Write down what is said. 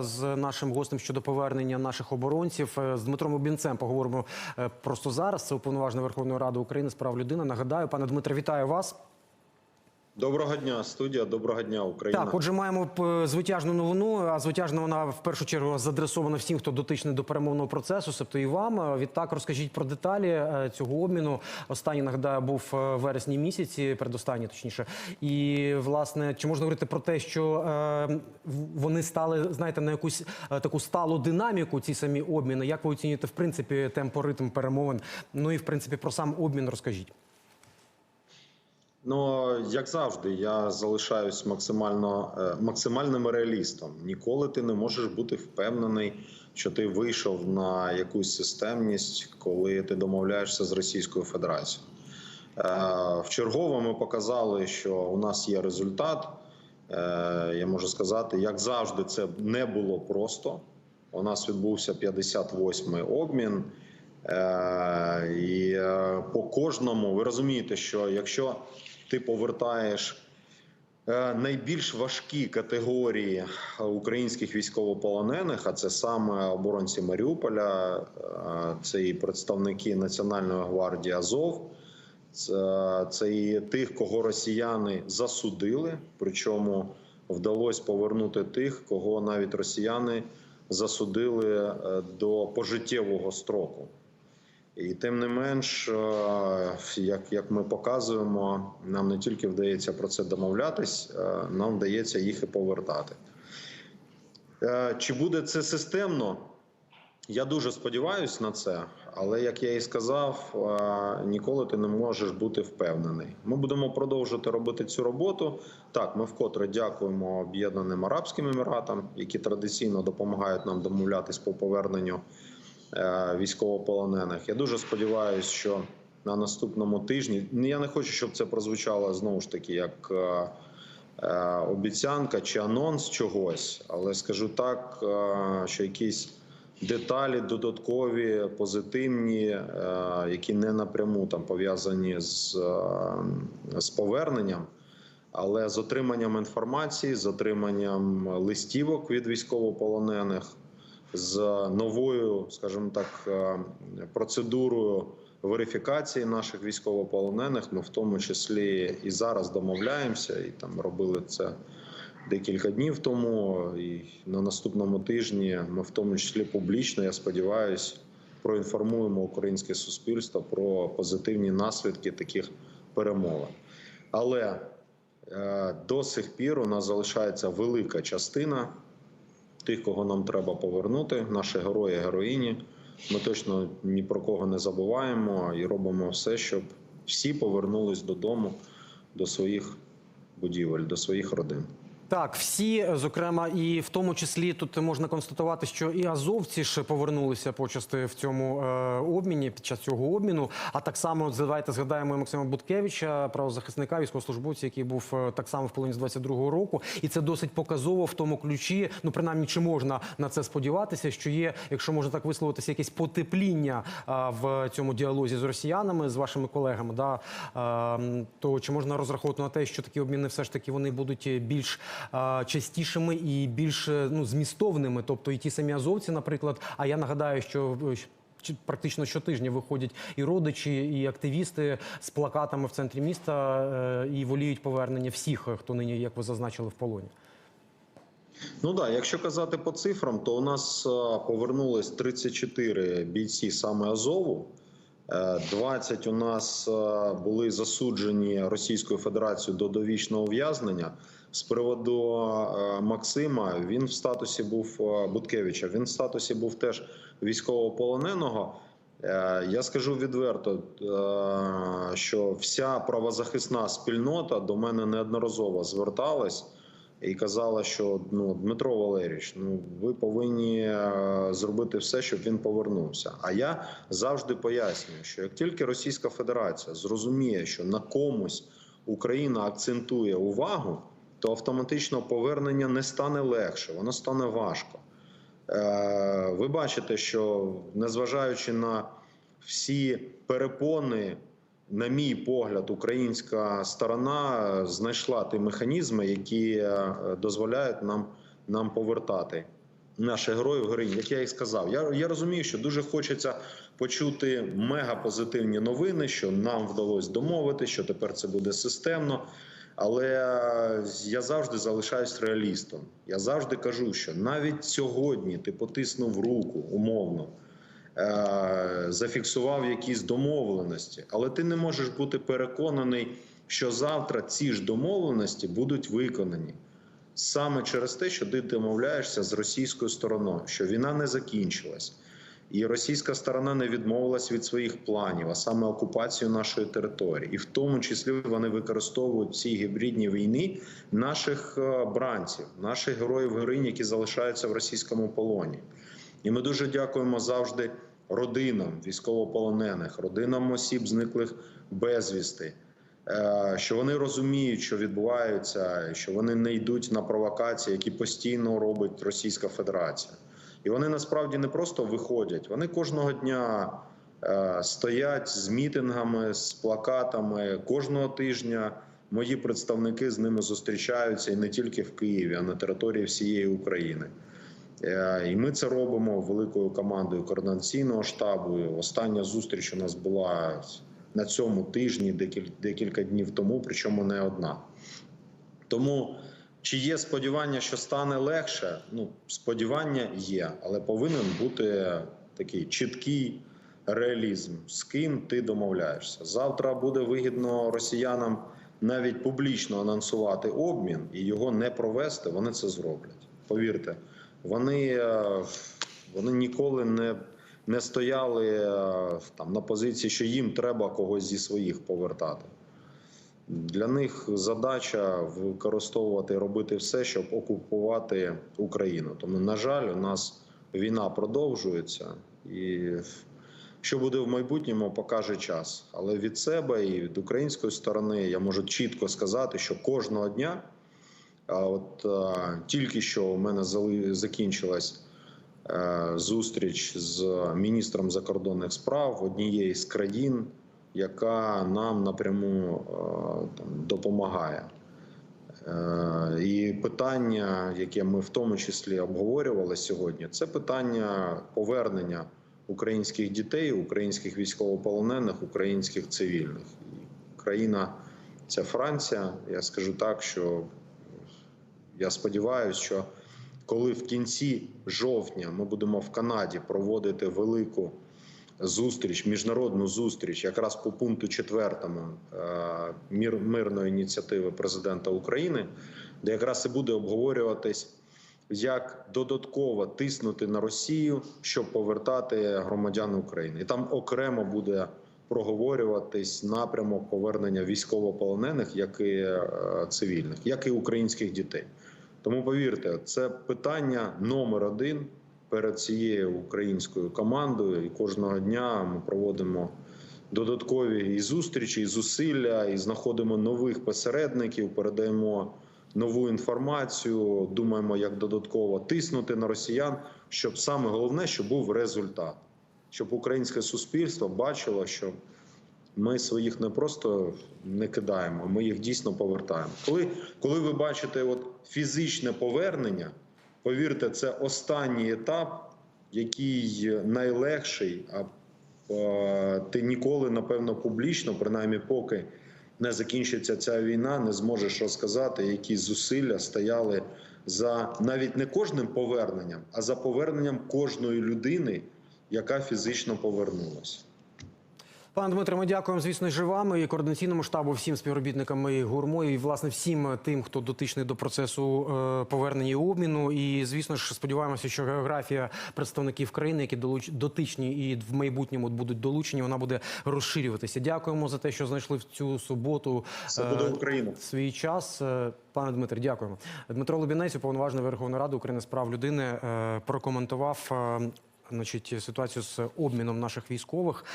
З нашим гостем щодо повернення наших оборонців Е, з Дмитром Обінцем поговоримо е, просто зараз. Це уповноважена Верховної Ради України з прав людини. Нагадаю, пане Дмитре, вітаю вас. Доброго дня, студія. Доброго дня, Україна. Так, отже, маємо п- звитяжну новину. А звитяжна вона в першу чергу задресована всім, хто дотичний до перемовного процесу, тобто і вам. Е, Відтак розкажіть про деталі е, цього обміну. Останній нагадаю був е, вересні місяці, передостанній точніше. І власне, чи можна говорити про те, що е, вони стали, знаєте, на якусь е, таку сталу динаміку, ці самі обміни? Як ви оцінюєте в принципі темпоритм перемовин? Ну і в принципі про сам обмін розкажіть. Ну як завжди, я залишаюсь максимально е, максимальним реалістом. Ніколи ти не можеш бути впевнений, що ти вийшов на якусь системність, коли ти домовляєшся з Російською Федерацією. Е, В чергове ми показали, що у нас є результат. Е, Я можу сказати, як завжди, це не було просто. У нас відбувся 58-й обмін. І по кожному ви розумієте, що якщо ти повертаєш е, найбільш важкі категорії українських військовополонених, а це саме оборонці Маріуполя, е, це і представники Національної гвардії Азов, це, і тих, кого росіяни засудили, причому вдалося повернути тих, кого навіть росіяни засудили е, до пожиттєвого строку. І тим не менш, е, як, як ми показуємо, нам не тільки вдається про це домовлятись, е, нам вдається їх і повертати. Е, Чи буде це системно? Я дуже сподіваюся на це, але як я і сказав, ніколи ти не можеш бути впевнений. Ми будемо продовжувати робити цю роботу. Так, ми вкотре дякуємо Об'єднаним Арабським Еміратам, які традиційно допомагають нам домовлятись по поверненню військовополонених. Я дуже сподіваюся, що на наступному тижні я не хочу, щоб це прозвучало знову ж таки як. е, е, Обіцянка чи анонс чогось, але скажу так, е, що якісь деталі додаткові, позитивні, е, які не напряму там пов'язані з, е, з поверненням, але з отриманням інформації, з отриманням листівок від військовополонених, з новою, скажімо так, е, процедурою верифікації наших військовополонених. Ми в тому числі і зараз домовляємося, і там робили це декілька днів тому. І на наступному тижні ми, в тому числі публічно, я сподіваюся, проінформуємо українське суспільство про позитивні наслідки таких перемовин. Але е, до сих пір у нас залишається велика частина тих, кого нам треба повернути, наші герої, героїні. Ми точно ні про кого не забуваємо і робимо все, щоб всі повернулись додому, до своїх будівель, до своїх родин. Так, всі, зокрема, і в тому числі тут можна констатувати, що і азовці ж повернулися почасти в цьому е, обміні під час цього обміну. А так само давайте згадаємо Максима Буткевича, правозахисника, військовослужбовця, який був е, так само в полоні з 22-го року, і це досить показово в тому ключі. Ну принаймні, чи можна на це сподіватися, що є, якщо можна так висловитися, якесь потепління е, в цьому діалозі з росіянами, з вашими колегами, да е, то чи можна розраховувати на те, що такі обміни все ж таки вони будуть більш частішими і більш е, ну, змістовними. Тобто і ті самі азовці, наприклад. А я нагадаю, що практично щотижня виходять і родичі, і активісти з плакатами в центрі міста е, і воліють повернення всіх, е, хто нині, як ви зазначили, в полоні. Ну да, якщо казати по цифрам, то у нас повернулось 34 бійці саме Азову. Е, 20 у нас були засуджені Російською Федерацією до довічного ув'язнення. З приводу е, Максима він в статусі був е, Буткевича. Він в статусі був теж військовополоненого. Е, Я скажу відверто, що вся правозахисна спільнота до мене неодноразово зверталась і казала, що ну Дмитро Валерійович, ну ви повинні зробити все, щоб він повернувся. А я завжди пояснюю, що як тільки Російська Федерація зрозуміє, що на комусь Україна акцентує увагу, то автоматично повернення не стане легше, воно стане важко. Е, Ви бачите, що незважаючи на всі перепони, на мій погляд, українська сторона знайшла ті механізми, які е, дозволяють нам, нам повертати наших героїв героїнь, як я і сказав. Я, я розумію, що дуже хочеться почути мега позитивні новини, що нам вдалося домовити, що тепер це буде системно. Але е, я завжди залишаюсь реалістом. Я завжди кажу, що навіть сьогодні ти потиснув руку умовно, е, зафіксував якісь домовленості, але ти не можеш бути переконаний, що завтра ці ж домовленості будуть виконані саме через те, що ти домовляєшся з російською стороною, що війна не закінчилась. І російська сторона не відмовилась від своїх планів, а саме окупацію нашої території, і в тому числі вони використовують в цій гібридній війні наших е, бранців, наших героїв героїнь, які залишаються в російському полоні. І ми дуже дякуємо завжди родинам військовополонених, родинам осіб, зниклих безвісти, е, що вони розуміють, що відбувається, що вони не йдуть на провокації, які постійно робить Російська Федерація. І вони насправді не просто виходять, вони кожного дня е, стоять з мітингами, з плакатами. Кожного тижня мої представники з ними зустрічаються і не тільки в Києві, а на території всієї України. Е, І ми це робимо великою командою координаційного штабу. Остання зустріч у нас була на цьому тижні, декіль- декілька днів тому, причому не одна. Тому чи є сподівання, що стане легше? Ну, сподівання є, але повинен бути такий чіткий реалізм, з ким ти домовляєшся. Завтра буде вигідно росіянам навіть публічно анонсувати обмін і його не провести. Вони це зроблять. Повірте, вони, е, вони ніколи не, не стояли е, там на позиції, що їм треба когось зі своїх повертати. Для них задача використовувати, робити все, щоб окупувати Україну. Тому, на жаль, у нас війна продовжується, і що буде в майбутньому, покаже час. Але від себе і від української сторони я можу чітко сказати, що кожного дня, а от а, тільки що у мене закінчилась е, зустріч з міністром закордонних справ однієї з країн, яка нам напряму е, там, допомагає. Е, І питання, яке ми в тому числі обговорювали сьогодні, це питання повернення українських дітей, українських військовополонених, українських цивільних. І країна це Франція. Я скажу так, що я сподіваюся, що коли в кінці жовтня ми будемо в Канаді проводити велику зустріч, міжнародну зустріч, якраз по пункту четвертому е, мір, мирної ініціативи президента України, де якраз і буде обговорюватись, як додатково тиснути на Росію, щоб повертати громадян України. І там окремо буде проговорюватись напрямок повернення військовополонених, як і е, цивільних, як і українських дітей. Тому повірте, це питання номер один перед цією українською командою. І кожного дня ми проводимо додаткові і зустрічі, і зусилля, і знаходимо нових посередників, передаємо нову інформацію. Думаємо, як додатково тиснути на росіян, щоб саме головне, щоб був результат, щоб українське суспільство бачило, що. Ми своїх не просто не кидаємо, ми їх дійсно повертаємо. Коли, коли ви бачите от фізичне повернення, повірте, це останній етап, який найлегший, а ти ніколи, напевно, публічно, принаймні, поки не закінчиться ця війна, не зможеш розказати, які зусилля стояли за навіть не кожним поверненням, а за поверненням кожної людини, яка фізично повернулася. Пане Дмитре, ми дякуємо, звісно, ж і вам, і координаційному штабу, всім співробітникам і гурмо, і власне всім тим, хто дотичний до процесу е, повернення і обміну. І звісно ж, сподіваємося, що географія представників країни, які дотичні і в майбутньому будуть долучені, вона буде розширюватися. Дякуємо за те, що знайшли в цю суботу е, Україна. свій час. Е, Пане Дмитре, дякуємо. Дмитро Лубінець, уповноважений Верховної Ради України з прав людини, прокоментував. Значить, ситуацію з обміном наших військових.